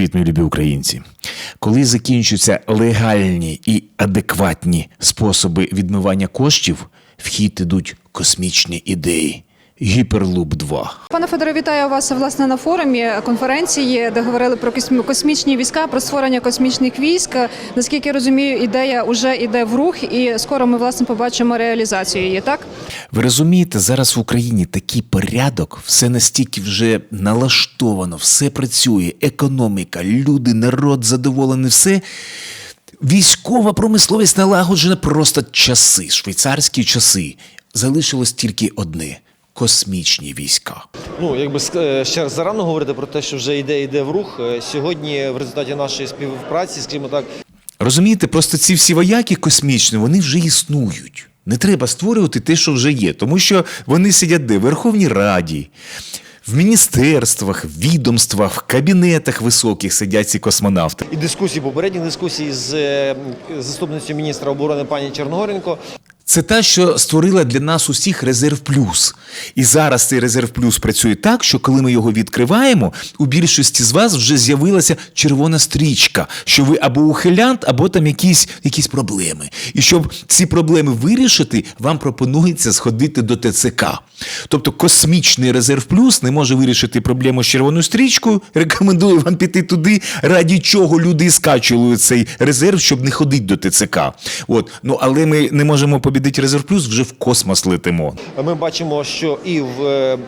Привіт, мої любі українці. Коли закінчаться легальні і адекватні способи відмивання коштів, в хід ідуть космічні ідеї. Гіперлуп 2. Пане Федоре, вітаю вас власне на форумі конференції, де говорили про космі- космічні війська, про створення космічних військ. Наскільки я розумію, ідея вже йде в рух, і скоро ми власне побачимо реалізацію її. Так Ви розумієте, зараз в Україні такий порядок, все настільки вже налаштовано, все працює, економіка, люди, народ задоволений, все. Військова промисловість налагоджена просто часи, швейцарські часи. Залишилось тільки одне космічні війська. Ну, якби е, ще раз зарано говорити про те, що вже йде йде в рух. Е, Сьогодні, в результаті нашої співпраці, скажімо так, Розумієте, просто ці всі вояки космічні, вони вже існують. Не треба створювати те, що вже є, тому що вони сидять де? В Верховній Раді, в міністерствах, відомствах, в кабінетах високих сидять ці космонавти. і дискусії, попередні дискусії з е, заступницею міністра оборони пані Чорногоренко. Це та, що створила для нас усіх резерв плюс. І зараз цей резерв плюс працює так, що коли ми його відкриваємо, у більшості з вас вже з'явилася червона стрічка, що ви або ухилянт, або там якісь, якісь проблеми. І щоб ці проблеми вирішити, вам пропонується сходити до ТЦК. Тобто космічний резерв плюс не може вирішити проблему з червоною стрічкою. Рекомендую вам піти туди, раді чого люди і скачували цей резерв, щоб не ходити до ТЦК. От ну але ми не можемо побідити резерв плюс, вже в космос летимо. Ми бачимо, що і в е,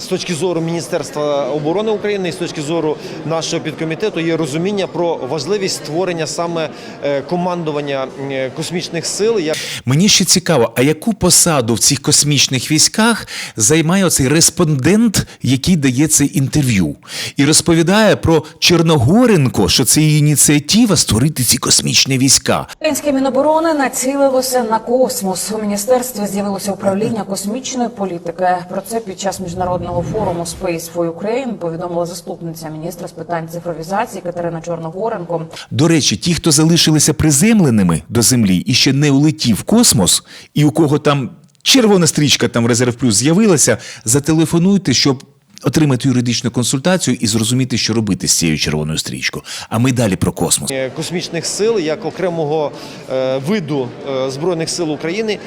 з точки зору Міністерства оборони України, і з точки зору нашого підкомітету є розуміння про важливість створення саме е, командування е, космічних сил. Мені ще цікаво, а яку посаду в цих космічних військах займає оцей респондент, який дає це інтерв'ю, і розповідає про Чорногоренко, що це її ініціатива створити ці космічні війська. Українське міноборони націлилося на космос. У міністерстві з'явилося управління космічної політики. Про це під час міжнародного форуму Space for Ukraine повідомила заступниця міністра з питань цифровізації Катерина Чорногоренко. До речі, ті, хто залишилися приземленими до землі і ще не улетів в космос, і у кого там червона стрічка там в резерв плюс з'явилася, зателефонуйте, щоб. Отримати юридичну консультацію і зрозуміти, що робити з цією червоною стрічкою. А ми далі про космос. космічних сил як окремого е, виду е, збройних сил України.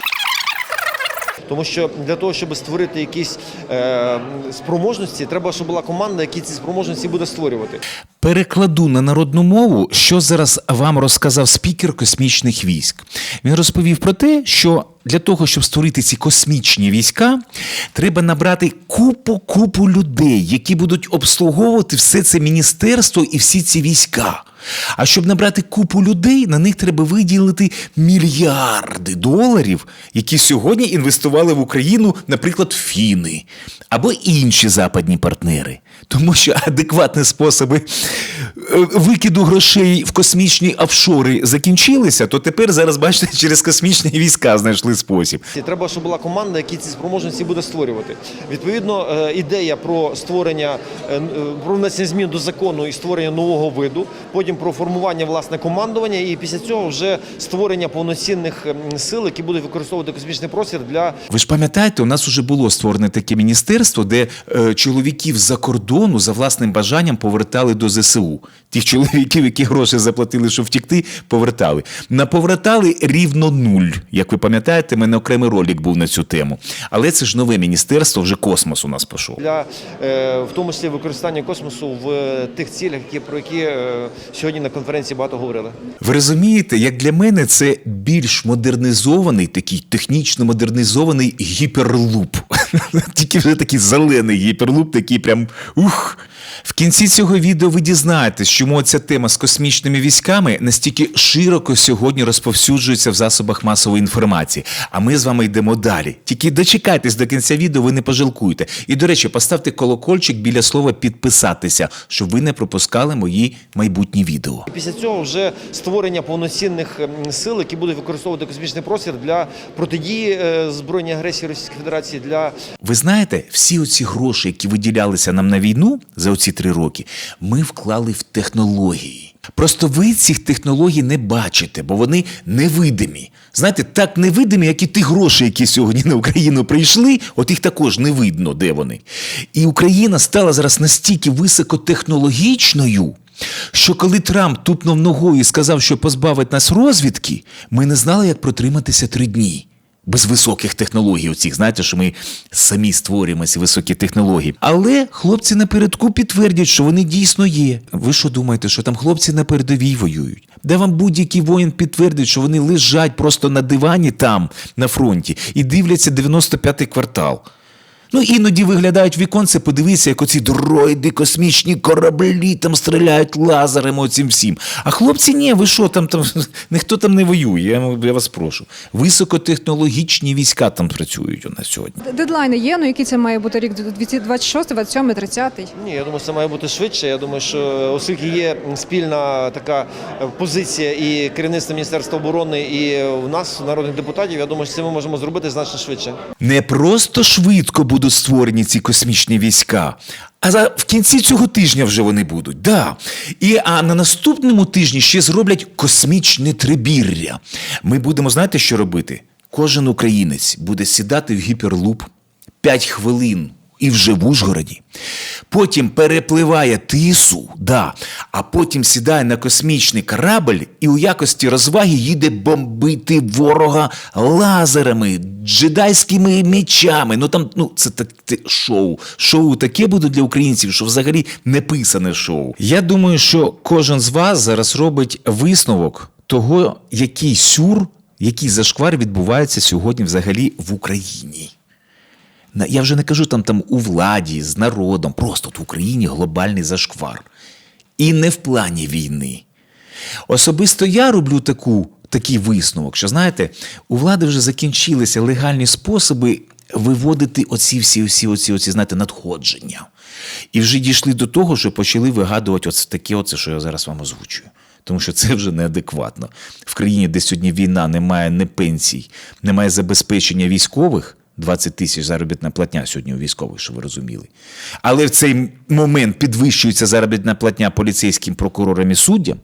Тому що для того, щоб створити якісь е, спроможності, треба, щоб була команда, яка ці спроможності буде створювати. Перекладу на народну мову, що зараз вам розказав спікер космічних військ. Він розповів про те, що для того, щоб створити ці космічні війська, треба набрати купу купу людей, які будуть обслуговувати все це міністерство і всі ці війська. А щоб набрати купу людей, на них треба виділити мільярди доларів, які сьогодні інвестували в Україну, наприклад, фіни або інші западні партнери. Тому що адекватні способи викиду грошей в космічні офшори закінчилися, то тепер зараз, бачите, через космічні війська знайшли спосіб. Треба, щоб була команда, яка ці спроможності буде створювати. Відповідно, е, ідея про створення е, е, про внесення змін до закону і створення нового виду, потім про формування власне командування, і після цього вже створення повноцінних сил, які будуть використовувати космічний простір для Ви ж пам'ятаєте, у нас вже було створене таке міністерство, де е, чоловіків за кордону за власним бажанням повертали до ЗСУ. Тих чоловіків, які гроші заплатили, щоб втікти, повертали. Наповертали рівно нуль. Як ви пам'ятаєте, мене окремий ролик був на цю тему. Але це ж нове міністерство, вже космос у нас пішов. для е, в тому числі використання космосу в е, тих цілях, які про які е, сьогодні на конференції багато говорили. Ви розумієте, як для мене це більш модернізований, такий технічно модернізований гіперлуп. Тільки вже такий зелений гіперлуп, такий прям ух. В кінці цього відео ви дізнаєтесь, чому ця тема з космічними військами настільки широко сьогодні розповсюджується в засобах масової інформації. А ми з вами йдемо далі. Тільки дочекайтесь до кінця відео, ви не пожалкуєте. І, до речі, поставте колокольчик біля слова підписатися, щоб ви не пропускали мої майбутні відео. Після цього вже створення повноцінних ем, сил, які будуть використовувати космічний простір для протидії е, збройній агресії Російської Федерації для Ви знаєте, всі оці гроші, які виділялися нам на війну за оці три роки, ми вклали в технології. Просто ви цих технологій не бачите, бо вони невидимі. Знаєте, так невидимі, як і ті гроші, які сьогодні на Україну прийшли, от їх також не видно, де вони. І Україна стала зараз настільки високотехнологічною, що коли Трамп тупнув ногою і сказав, що позбавить нас розвідки, ми не знали, як протриматися три дні. Без високих технологій, оцих, знаєте, що ми самі створюємо ці високі технології. Але хлопці напередку підтвердять, що вони дійсно є. Ви що думаєте, що там хлопці на передовій воюють? Де вам будь-який воїн підтвердить, що вони лежать просто на дивані там, на фронті, і дивляться 95-й квартал. Ну, іноді виглядають віконце, подивіться, як оці дроїди, космічні кораблі там стріляють лазерами оцім всім. А хлопці, ні, ви що там, там ніхто там не воює, я, я вас прошу. Високотехнологічні війська там працюють у нас сьогодні. Дедлайни є, ну який це має бути рік 2026, 27, 30? Ні, я думаю, це має бути швидше. Я думаю, що оскільки є спільна така е, позиція і керівництва Міністерства оборони, і в нас, народних депутатів, я думаю, що це ми можемо зробити значно швидше. Не просто швидко будуть створені ці космічні війська, а за, в кінці цього тижня вже вони будуть. Да. І, а на наступному тижні ще зроблять космічне трибір'я. Ми будемо, знаєте, що робити? Кожен українець буде сідати в гіперлуп 5 хвилин і вже в Ужгороді. Потім перепливає тису, да, а потім сідає на космічний корабль і у якості розваги їде бомбити ворога лазерами, джедайськими мечами. Ну там ну це так це шоу. Шоу таке буде для українців, що взагалі не писане шоу. Я думаю, що кожен з вас зараз робить висновок того, який сюр, який зашквар відбувається сьогодні взагалі в Україні. Я вже не кажу там, там у владі, з народом, просто от в Україні глобальний зашквар. І не в плані війни. Особисто я роблю таку, такий висновок, що знаєте, у влади вже закінчилися легальні способи виводити оці всі, всі оці, оці, знаєте, надходження. І вже дійшли до того, що почали вигадувати оце таке, оце, що я зараз вам озвучую. Тому що це вже неадекватно. В країні, де сьогодні війна, немає ні пенсій, немає забезпечення військових. 20 тисяч заробітна платня сьогодні у військових, що ви розуміли. Але в цей момент підвищується заробітна платня поліцейським прокурорам і суддям,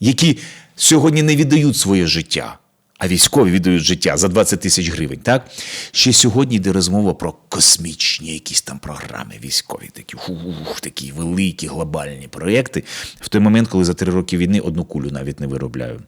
які сьогодні не віддають своє життя, а військові віддають життя за 20 тисяч гривень. Так? Ще сьогодні йде розмова про космічні якісь там програми військові, такі, ух, такі великі глобальні проекти. В той момент, коли за три роки війни одну кулю навіть не виробляю.